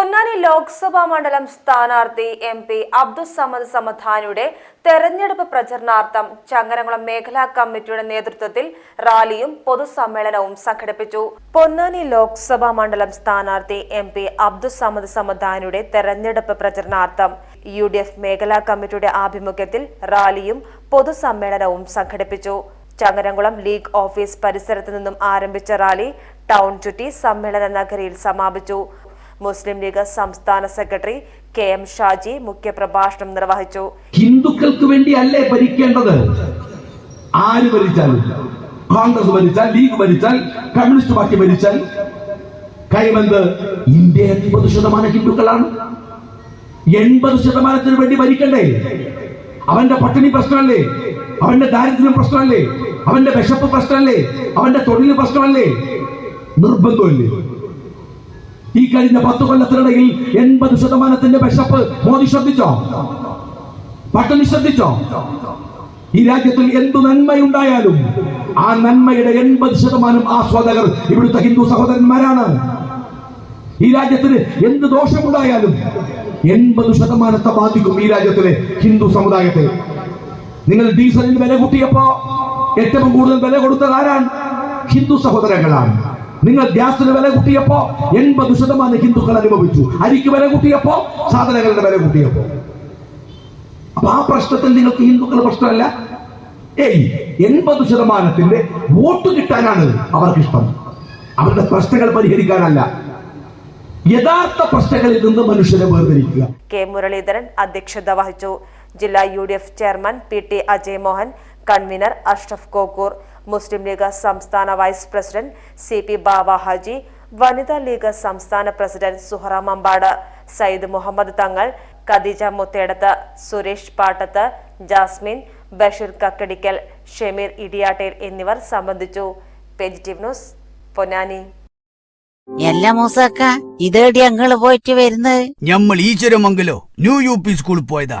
പൊന്നാനി ലോക്സഭാ മണ്ഡലം സ്ഥാനാർത്ഥി M P Abdussamad സമധാനിയുടെ തെരഞ്ഞെടുപ്പ് പ്രചരണാർത്ഥം ചങ്ങരംകുളം മേഖലാ കമ്മിറ്റിയുടെ നേതൃത്വത്തിൽ റാലിയും പൊതുസമ്മേളനവും സംഘടിപ്പിച്ചു. പൊന്നാനി ലോക്സഭാ മണ്ഡലം സ്ഥാനാർത്ഥി എം പി അബ്ദുസമദ് സമധാനിയുടെ തെരഞ്ഞെടുപ്പ് പ്രചരണാർത്ഥം യു ഡി എഫ് മേഖലാ കമ്മിറ്റിയുടെ ആഭിമുഖ്യത്തിൽ റാലിയും പൊതുസമ്മേളനവും സംഘടിപ്പിച്ചു. ചങ്ങരംകുളം ലീഗ് ഓഫീസ് പരിസരത്ത് നിന്നും ആരംഭിച്ച റാലി ടൗൺ ചുറ്റി സമ്മേളന നഗരിയിൽ സമാപിച്ചു. മുസ്ലിം ലീഗ് സംസ്ഥാന സെക്രട്ടറി കെ എം ഷാജി മുഖ്യപ്രഭാഷണം നിർവഹിച്ചു. ഹിന്ദുക്കൾക്ക് വേണ്ടി അല്ലേ ഭരിക്കേണ്ടത്? ആര് ഭരിച്ചാൽ കോൺഗ്രസ് ഭരിച്ചാൽ ലീഗ് ഭരിച്ചാൽ കമ്മ്യൂണിസ്റ്റ് പാർട്ടി ഭരിച്ചാൽ കൈമന്ത് ഇന്ത്യ എൺപത് ശതമാനം ഹിന്ദുക്കളാണ്. എൺപത് ശതമാനത്തിന് വേണ്ടി ഭരിക്കണ്ടേ? അവന്റെ പട്ടിണി പ്രശ്നമല്ലേ? അവന്റെ ദാരിദ്ര്യം പ്രശ്നമല്ലേ? അവന്റെ വിശപ്പ് പ്രശ്നമല്ലേ? അവന്റെ തൊഴിൽ പ്രശ്നമല്ലേ? നിർബന്ധമല്ലേ? ഈ കഴിഞ്ഞ പത്ത് കൊല്ലത്തിനിടയിൽ എൺപത് ശതമാനത്തിന്റെ വിശപ്പ് മോദി ശ്രദ്ധിച്ചോ? പട്ടണി ശ്രദ്ധിച്ചോ? ഈ രാജ്യത്തിൽ എന്തു നന്മയുണ്ടായാലും ആ നന്മയുടെ എൺപത് ശതമാനം ആസ്വാദകർ ഇവിടുത്തെ ഹിന്ദു സഹോദരന്മാരാണ്. ഈ രാജ്യത്തിന് എന്ത് ദോഷമുണ്ടായാലും എൺപത് ശതമാനത്തെ ബാധിക്കും ഈ രാജ്യത്തിലെ ഹിന്ദു സമുദായത്തെ. നിങ്ങൾ ഡീസലിന് വില കൂട്ടിയപ്പോ ഏറ്റവും കൂടുതൽ വില കൊടുത്തത് ആരാണ്? ഹിന്ദു സഹോദരങ്ങളാണ്. നിങ്ങൾ ഗ്യാസിന് വില കൂട്ടിയപ്പോ എൺപത് ശതമാനം ഹിന്ദുക്കൾ അനുഭവിച്ചു. അരിക്ക് വില കൂട്ടിയപ്പോ സാധനങ്ങളുടെ വില കൂട്ടിയപ്പോ. അപ്പൊ ആ പ്രശ്നത്തിൽ നിങ്ങൾക്ക് ഹിന്ദുക്കൾ പ്രശ്നമല്ല? ഏയ് എൺപത് ശതമാനത്തിന്റെ വോട്ട് കിട്ടാനാണ് അവർക്ക് ഇഷ്ടം അവരുടെ പ്രശ്നങ്ങൾ പരിഹരിക്കാനല്ല. യഥാർത്ഥ പ്രശ്നങ്ങളിൽ നിന്ന് മനുഷ്യരെ വേർതിരിക്കുക. കെ മുരളീധരൻ അധ്യക്ഷത വഹിച്ചു. ജില്ലാ U D F chairman P T Ajay Mohan convener Ashraf Kokkur Muslim League സംസ്ഥാന vice president C P Baba Haji വനിതാ ലീഗ് സംസ്ഥാന പ്രസിഡന്റ് സുഹറ മമ്പാട് സയ്യിദ് മുഹമ്മദ് തങ്ങൾ ഖദീജ മുത്തേടത്ത് സുരേഷ് പാട്ടത്ത് ജാസ്മിൻ ബഷീർ കക്കടിക്കൽ ഷമീർ ഇടിയാട്ടേൽ എന്നിവർ സംബന്ധിച്ചു. Positive news Ponnani. എല്ല മൂസക്ക ഇതേടി അങ്ങൾ പോയിട്ട് വരുന്നത്? ഞമ്മൾ ഈശ്വരമംഗലോ ന്യൂ യു പി സ്കൂളിൽ പോയതാ.